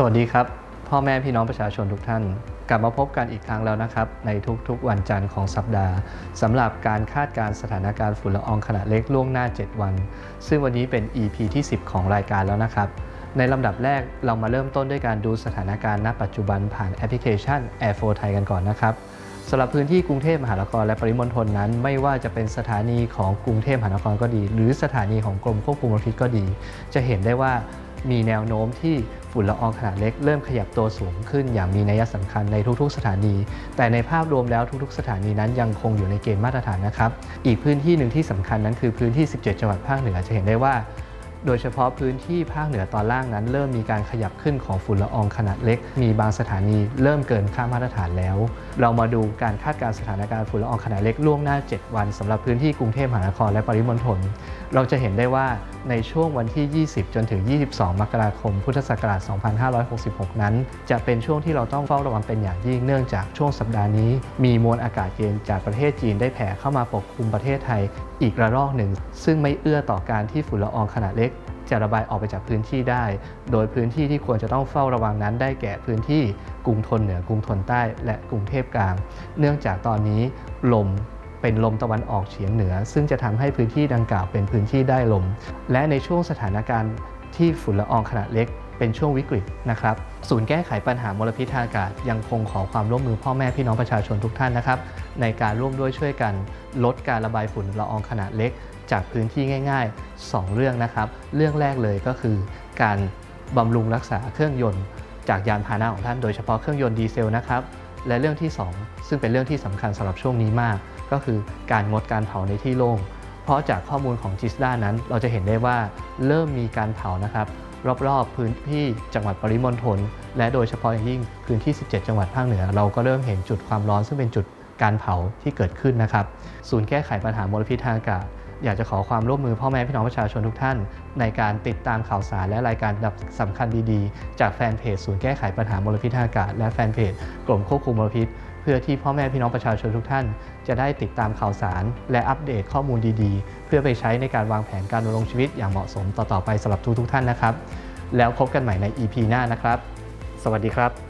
สวัสดีครับ พ่อแม่พี่น้องประชาชนทุกท่าน กลับมาพบกันอีกครั้งแล้วนะครับ ในทุกๆ วันจันทร์ของสัปดาห์สำหรับการคาดการสถานการณ์ฝุ่นละอองขนาดเล็กล่วงหน้า 7 วัน ซึ่งวันนี้เป็น EP ที่ 10 ของรายการแล้วนะครับ ในลำดับแรกเรามาเริ่มต้นด้วยการดูสถานการณ์ณปัจจุบันผ่านแอปพลิเคชัน Air 4 Thai กันก่อนนะครับสำหรับพื้นที่กรุงเทพมหานครและปริมณฑลนั้น ไม่ว่าจะเป็นสถานีของกรุงเทพมหานครก็ดี หรือสถานีของกรมควบคุมมลพิษก็ดี จะเห็นได้ว่า มีแนวโน้มที่ฝุ่นละอองขนาดเล็กเริ่มขยับตัวสูงขึ้นอย่างมีนัยสำคัญในทุกๆ สถานี แต่ในภาพรวมแล้วทุกๆ สถานีนั้นยังคงอยู่ในเกณฑ์มาตรฐานนะครับ อีกพื้นที่หนึ่งที่สำคัญนั้นคือพื้นที่ 17 จังหวัดภาคเหนือจะเห็นได้ว่า โดยเฉพาะพื้นที่ภาคเหนือตอนล่างนั้น เริ่มมีการขยับขึ้นของฝุ่นละอองขนาดเล็ก มีบางสถานีเริ่มเกินค่ามาตรฐานแล้ว เรามาดูการคาดการณ์สถานการณ์ฝุ่นละอองขนาดเล็กล่วงหน้า 7 วันสำหรับพื้นที่กรุงเทพมหานครและปริมณฑลเราจะเห็นได้ว่าในช่วงวันที่ 20 จนถึง 22 มกราคม พุทธศักราช 2566 นั้น จะเป็นช่วงที่เราต้องเฝ้าระวังเป็นอย่างยิ่งเนื่องจากช่วงสัปดาห์นี้ มีมวลอากาศเย็นจากประเทศจีนได้แผ่เข้ามาปกคลุมประเทศไทย อีกระลอกหนึ่ง ซึ่งไม่เอื้อต่อการที่ฝุ่นละอองขนาดเล็ก จะระบายออกไปจากพื้นที่ได้ โดยพื้นที่ที่ควรจะต้องเฝ้าระวังนั้นได้แก่พื้นที่กรุงทนเหนือกรุงทนใต้และกรุงเทพกลาง เนื่องจากตอนนี้ลมเป็นลมตะวันออกเฉียงเหนือ ซึ่งจะทำให้พื้นที่ดังกล่าวเป็นพื้นที่ได้ลม และในช่วงสถานการณ์ที่ฝุ่นละอองขนาดเล็กเป็นช่วงวิกฤตนะครับ ศูนย์แก้ไขปัญหามลพิษทางอากาศ ยังคงขอความร่วมมือพ่อแม่พี่น้องประชาชนทุกท่านนะครับ ในการร่วมด้วยช่วยกัน ลดการระบายฝุ่นละอองขนาดเล็ก จากพื้นที่ง่าย ๆ 2 เรื่องนะครับ เรื่องแรกเลยก็คือ การบำรุงรักษาเครื่องยนต์ จากยานพาหนะของท่านโดยเฉพาะเครื่องยนต์ดีเซลนะครับและเรื่องที่ 2 ซึ่งเป็นเรื่องที่สำคัญสำหรับช่วงนี้มาก ก็คือการงดการเผาในที่โล่งเพราะจากข้อมูลของจิสดานั้น เราจะเห็นได้ว่าเริ่มมีการเผานะครับ รอบๆพื้นที่จังหวัดปริมณฑลและโดยเฉพาะอย่างยิ่งพื้นที่ 17 จังหวัดภาคเหนือ เราก็เริ่มเห็นจุดความร้อนซึ่งเป็นจุดการเผาที่เกิดขึ้นนะครับ ศูนย์แก้ไขปัญหามลพิษทางอากาศ อยากจะขอความร่วมมือพ่อแม่พี่น้องประชาชนทุกท่าน ในการติดตามข่าวสารและรายการสำคัญดีๆ จากแฟนเพจศูนย์แก้ไขปัญหามลพิษทางอากาศ และแฟนเพจกรมควบคุมมลพิษ เพื่อที่พ่อแม่พี่น้องประชาชนทุกท่าน จะได้ติดตามข่าวสาร และอัปเดตข้อมูลดีๆ เพื่อไปใช้ในการวางแผนการดำรงชีวิตอย่างเหมาะสมต่อๆไปสำหรับทุกๆท่านนะครับ แล้วพบกันใหม่ใน EP หน้านะครับ สวัสดีครับ